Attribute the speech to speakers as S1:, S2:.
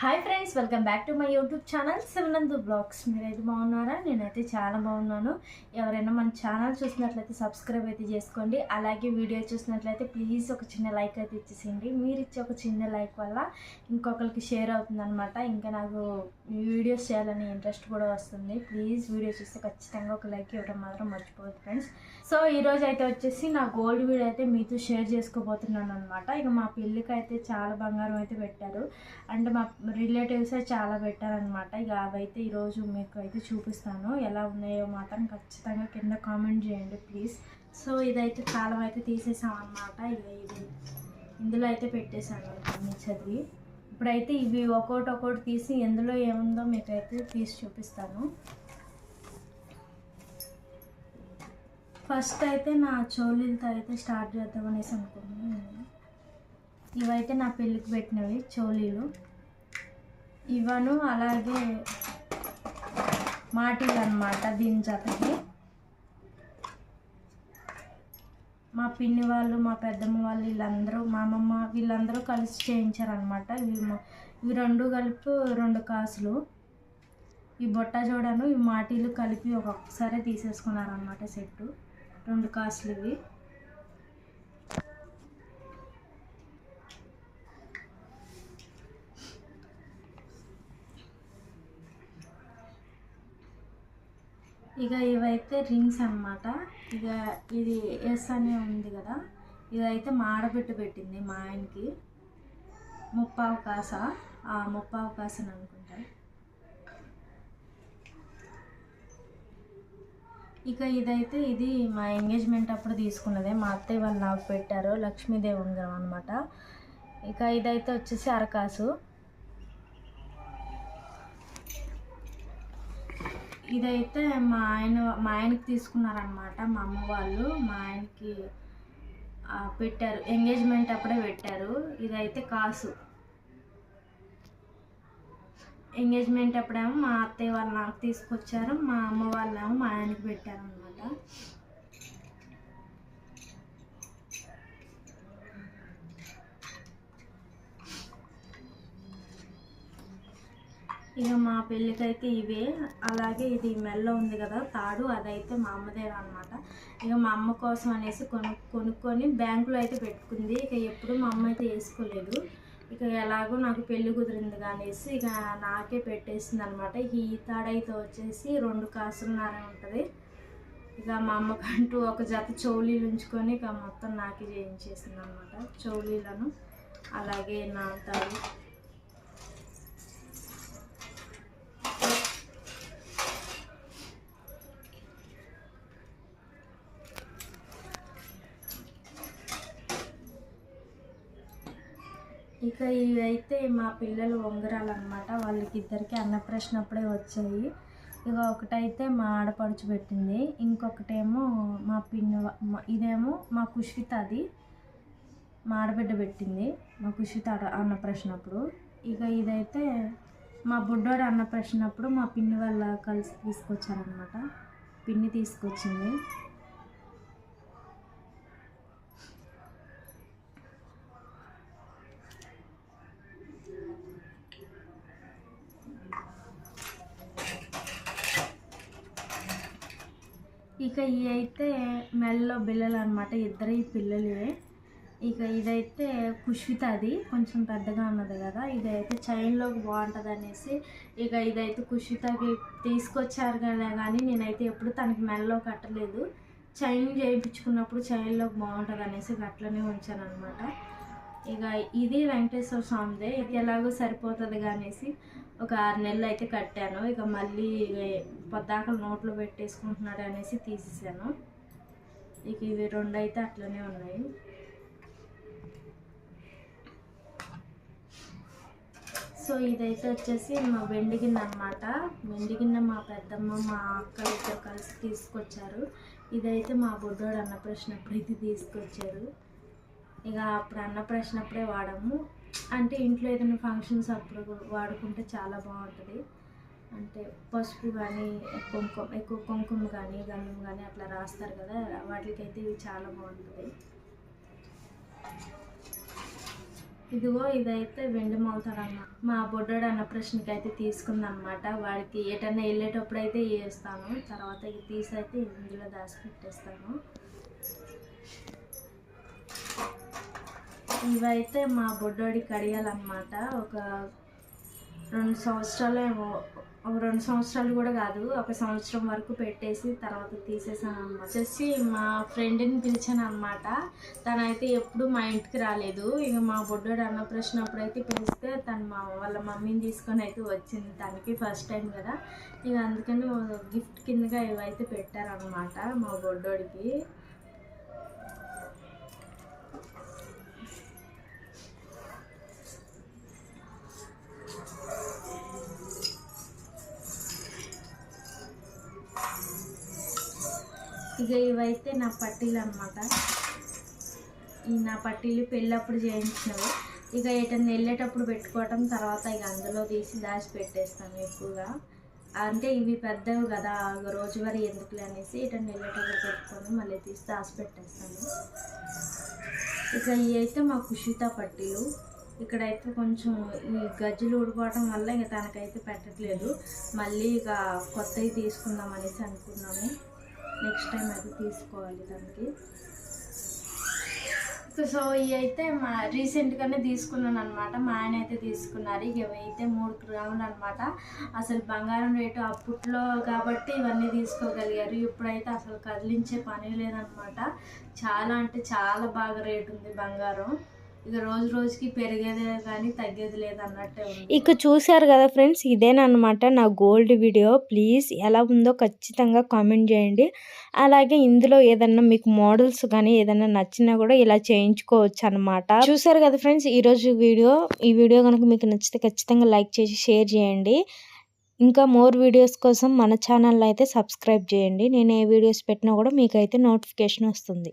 S1: Hi friends welcome back to my YouTube channel Shivanandu blogs మీరైతే బాగున్నారా? నేనైతే చాలా బాగున్నాను. ఎవరైనా మన ఛానల్ చూసినట్లయితే సబ్స్క్రైబ్ అయితే చేసుకోండి. అలాగే వీడియో చూసినట్లయితే ప్లీజ్ ఒక చిన్న లైక్ అయితే ఇచ్చేసేయండి. మీరు ఇచ్చే ఒక చిన్న లైక్ వల్ల ఇంకొకరికి షేర్ అవుతుందన్నమాట. ఇంకా నాకు వీడియోస్ చేయాలని ఇంట్రెస్ట్ కూడా వస్తుంది. ప్లీజ్ వీడియో చూస్తే ఖచ్చితంగా ఒక లైక్ ఇవ్వడం మాత్రం మర్చిపోవద్దు ఫ్రెండ్స్ సో ఈరోజు అయితే వచ్చేసి నా గోల్డ్ వీడియో అయితే మీతో షేర్ చేసుకోబోతున్నాను అనమాట ఇక మా పెళ్ళికి అయితే చాలా బంగారం అయితే పెట్టారు. అండ్ మా రిలేటివ్స్ చాలా పెట్టారనమాట ఇక అవైతే ఈరోజు మీకు అయితే చూపిస్తాను. ఎలా ఉన్నాయో మాత్రం ఖచ్చితంగా కింద కామెంట్ చేయండి ప్లీజ్. సో ఇదైతే కాలం అయితే తీసేసాం అనమాట ఇక ఇది ఇందులో అయితే పెట్టేశాను అన్ని చదివి. ఇప్పుడైతే ఇవి ఒక్కోటి ఒక్కోటి తీసి ఎందులో ఏముందో మీకు అయితే తీసి చూపిస్తాను. ఫస్ట్ అయితే నా చోలీలతో అయితే స్టార్ట్ చేద్దాం అనేసి అనుకున్నాను ఇవైతే నా పెళ్ళికి పెట్టినవి చోలీలు ఇవను అలాగే మాటీలు అనమాట దీని జతకి. మా పిన్ని వాళ్ళు మా పెద్దమ్మ వాళ్ళు వీళ్ళందరూ మా అమ్మమ్మ వీళ్ళందరూ కలిసి చేయించారనమాట ఇవి ఇవి రెండు కలిపి రెండు కాసులు. ఈ బొట్ట చూడను ఈ మాటీలు కలిపి ఒక్కొక్కసారి తీసేసుకున్నారనమాట సెట్టు. రెండు కాసులు ఇవి. ఇక ఇవైతే రింగ్స్ అన్నమాట. ఇక ఇది ఎస్ అనే ఉంది కదా. ఇదైతే మా ఆడబిడ్డ పెట్టింది మా ఆయనకి. ముప్పావు కాస? ఆ ముప్పావు కాసని అనుకుంటా. ఇక ఇదైతే ఇది మా ఎంగేజ్మెంట్ అప్పుడు తీసుకున్నదే. మా అత్తయ్య వాళ్ళు నాకు పెట్టారు. లక్ష్మీదేవి ఉంగరం అనమాట ఇక ఇదైతే వచ్చేసి అరకాసు. ఇదైతే మా ఆయన మా ఆయనకి తీసుకున్నారనమాట మా అమ్మ వాళ్ళు మా ఆయనకి పెట్టారు. ఎంగేజ్మెంట్ అప్పుడే పెట్టారు. ఇదైతే కాసు. ఎంగేజ్మెంట్ అప్పుడేమో మా అత్తయ్య వాళ్ళు నాకు తీసుకొచ్చారు. మా అమ్మ వాళ్ళేమో మా ఆయనకి పెట్టారు ఇక మా పెళ్ళికైతే ఇవే. అలాగే ఇది మెల్ల ఉంది కదా తాడు అదైతే మా అమ్మదే అనమాట ఇక మా అమ్మ కోసం అనేసి కొను కొనుక్కొని బ్యాంకులో అయితే పెట్టుకుంది. ఇక ఎప్పుడు మా అమ్మ అయితే వేసుకోలేదు. ఇక ఎలాగో నాకు పెళ్ళి కుదిరింది అనేసి ఇక నాకే పెట్టేసింది అనమాట ఈ తాడైతే వచ్చేసి రెండు కాసులున్నర ఉంటుంది. ఇక మా అమ్మకంటూ ఒక జత చౌలీలు ఉంచుకొని ఇక మొత్తం నాకే చేయించేసింది అనమాట చౌలీలను అలాగే నా తాడు. ఇక ఇవైతే మా పిల్లలు ఉంగరాలు అనమాట వాళ్ళకి ఇద్దరికి అన్నప్రశ్న అప్పుడే వచ్చాయి. ఇక ఒకటైతే మా ఆడపడుచు పెట్టింది. ఇంకొకటేమో మా పిన్ని ఇదేమో మా కుషిత అది మా ఆడబిడ్డ పెట్టింది. మా కుషిత ఆడ- అన్నప్రశ్న అప్పుడు ఇక ఇదైతే మా బుడ్డోడు అన్నప్రశ్న అప్పుడు మా పిన్ని వాళ్ళ కలిసి తీసుకొచ్చారనమాట పిన్ని తీసుకొచ్చింది. ఇక ఇవి అయితే మెల్లో బిల్లలు అనమాట ఇద్దరు ఈ పిల్లలే ఇక ఇదైతే కుష్విత అది కొంచెం పెద్దగా ఉన్నది కదా ఇదైతే చైన్లోకి బాగుంటుంది అనేసి ఇక ఇదైతే కుష్వితకి తీసుకొచ్చారు కదా కానీ నేనైతే ఎప్పుడు తనకి మెల్లో కట్టలేదు. చైన్ చేయించుకున్నప్పుడు చైన్లోకి బాగుంటుంది అనేసి అట్లనే ఉంచాను అనమాట ఇక ఇది వెంకటేశ్వర స్వామిదే ఇది ఎలాగో సరిపోతుంది అనేసి ఒక ఆరు నెలలు అయితే కట్టాను. ఇక మళ్ళీ పొద్దాకలు నోట్లో పెట్టేసుకుంటున్నాడు అనేసి తీసేసాను. ఇక ఇవి రెండు అయితే అట్లనే ఉన్నాయి. సో ఇదైతే వచ్చేసి మా వెండి గిన్నె అనమాట వెండి గిన్నె మా పెద్దమ్మ మా అక్క ఇద్దరు కలిసి తీసుకొచ్చారు. ఇదైతే మా బుడ్డోడు అన్నప్రశ్న ఇది తీసుకొచ్చారు. ఇక అప్పుడు అన్నప్రశ్నప్పుడే వాడము. అంటే ఇంట్లో ఏదైనా ఫంక్షన్స్ అప్పుడు వాడుకుంటే చాలా బాగుంటుంది. అంటే పసుపు కానీ కుంకుమ ఎక్కువ కుంకుమ కానీ గంధం కానీ అట్లా రాస్తారు కదా వాటికైతే ఇవి చాలా బాగుంటుంది. ఇదిగో ఇదైతే వెండి మొలతాడన్న మా బొడ్డోడు అన్న ప్రశ్నకి అయితే తీసుకుందనమాట వాడికి ఎటన్నా వెళ్ళేటప్పుడు అయితే వేస్తాను తర్వాత ఇది తీసి అయితే ఇందులో దాచి పెట్టేస్తాను ఇవైతే మా బొడ్డోడి కడియాలన్నమాట. ఒక రెండు సంవత్సరాలు ఏమో ఒక రెండు సంవత్సరాలు కూడా కాదు ఒక సంవత్సరం వరకు పెట్టేసి తర్వాత తీసేసాను అనమాట వచ్చేసి మా ఫ్రెండ్ని పిలిచాను అనమాట తనైతే ఎప్పుడు మా ఇంటికి రాలేదు. ఇక మా బొడ్డోడు అన్న ప్రశ్న అప్పుడైతే పిలిస్తే తను మా వాళ్ళ మమ్మీని తీసుకొని అయితే వచ్చింది తనకి ఫస్ట్ టైం కదా. ఇక అందుకని గిఫ్ట్ కిందగా ఇవైతే పెట్టారనమాట మా బొడ్డోడికి. ఇక ఇవైతే నా పట్టీలు అనమాట నా పట్టీలు పెళ్ళప్పుడు చేయించినవి. ఇక ఎటన్నా వెళ్ళేటప్పుడు పెట్టుకోవటం తర్వాత ఇక అందులో తీసి దాచి పెట్టేస్తాను ఎక్కువగా. అంటే ఇవి పెద్దవి కదా రోజువారీ ఎందుకులే అనేసి ఎటన్నా వెళ్ళేటప్పుడు పెట్టుకొని మళ్ళీ తీసి దాచి పెట్టేస్తాను. ఇక ఇవి అయితే మా కుషిత పట్టీలు. ఇక్కడైతే కొంచెం ఈ గజ్జలు ఊడిపోవటం వల్ల ఇక తనకైతే పెట్టట్లేదు. మళ్ళీ ఇక కొత్తవి తీసుకుందాం అనేసి అనుకున్నాము. నెక్స్ట్ టైం అది తీసుకోవాలి దానికి. సో ఇవి అయితే మా రీసెంట్గానే తీసుకున్నాను అనమాట మా ఆయన అయితే తీసుకున్నారు. ఇక ఇవి అయితే మూడు గ్రాములు అనమాట అసలు బంగారం రేటు అప్పట్లో కాబట్టి ఇవన్నీ తీసుకోగలిగారు. ఇప్పుడైతే అసలు కదిలించే పని లేదనమాట చాలా అంటే చాలా బాగా రేటు ఉంది బంగారం. ఇక రోజు రోజుకి పెరిగేదే కానీ తగ్గేది లేదన్నట్టే ఉంది.
S2: ఇక చూశారు కదా ఫ్రెండ్స్ ఇదేనమాట నా గోల్డ్ వీడియో. ప్లీజ్ ఎలా ఉందో ఖచ్చితంగా కామెంట్ చేయండి. అలాగే ఇందులో ఏదన్నా మీకు మోడల్స్ కానీ ఏదన్నా నచ్చినా కూడా ఇలా చేయించుకోవచ్చు అనమాట చూశారు కదా ఫ్రెండ్స్ ఈరోజు వీడియో. ఈ వీడియో కనుక మీకు నచ్చితే ఖచ్చితంగా లైక్ చేసి షేర్ చేయండి. ఇంకా మోర్ వీడియోస్ కోసం మన ఛానల్ అయితే సబ్స్క్రైబ్ చేయండి. నేను ఏ వీడియోస్ పెట్టినా కూడా మీకైతే నోటిఫికేషన్ వస్తుంది.